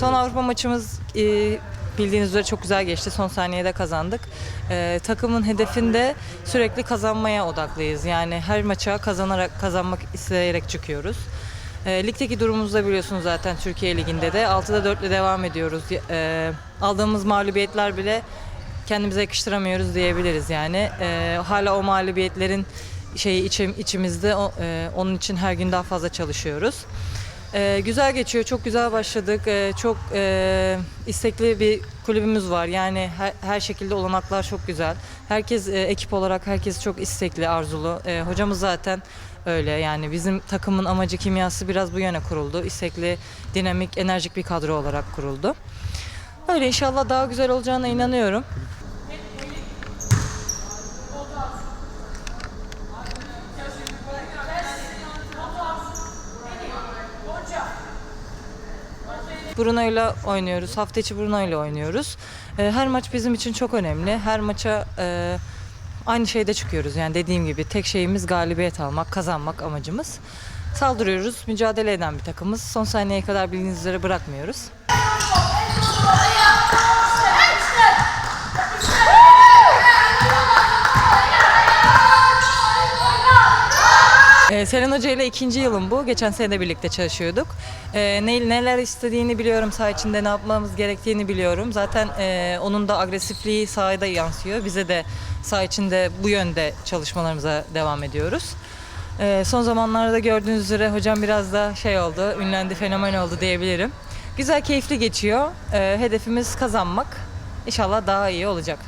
Karşılaşma maçımız e, bildiğiniz üzere çok güzel geçti. Son saniyede kazandık. E, takımın hedefinde sürekli kazanmaya odaklıyız. Yani her maça kazanarak kazanmak isteyerek çıkıyoruz. E, ligdeki durumumuzu da biliyorsunuz zaten Türkiye Ligi'nde de. 6'da 4 ile devam ediyoruz. E, aldığımız mağlubiyetler bile kendimize yakıştıramıyoruz diyebiliriz yani. Hala o mağlubiyetlerin şeyi içim, içimizde o- e, onun için her gün daha fazla çalışıyoruz. E, güzel geçiyor, çok güzel başladık. E, çok e, istekli bir kulübümüz var. Yani her, her şekilde olanaklar çok güzel. Herkes e, ekip olarak herkes çok istekli, arzulu. E, hocamız zaten öyle. Yani bizim takımın amacı kimyası biraz bu yöne kuruldu. İstekli, dinamik, enerjik bir kadro olarak kuruldu. Öyle inşallah daha güzel olacağına inanıyorum. Bruno'yla oynuyoruz. Hafta içi Bruno'yla oynuyoruz. Ee, Her maç bizim için çok önemli. Her maça e, aynı şeyde çıkıyoruz. Yani dediğim gibi tek şeyimiz galibiyet almak, kazanmak amacımız. Saldırıyoruz, mücadele eden bir takımız. Son saniyeye kadar bildiğiniz üzere bırakmıyoruz. Ee, Selen Hoca ile ikinci yılım bu. Geçen sene de birlikte çalışıyorduk. Ee, ne, neler istediğini biliyorum, saha içinde ne yapmamız gerektiğini biliyorum. Zaten e, onun da agresifliği sahada yansıyor. Bize de saha içinde bu yönde çalışmalarımıza devam ediyoruz. Ee, son zamanlarda gördüğünüz üzere hocam biraz da şey oldu, ünlendi, fenomen oldu diyebilirim. Güzel, keyifli geçiyor. Ee, hedefimiz kazanmak. İnşallah daha iyi olacak.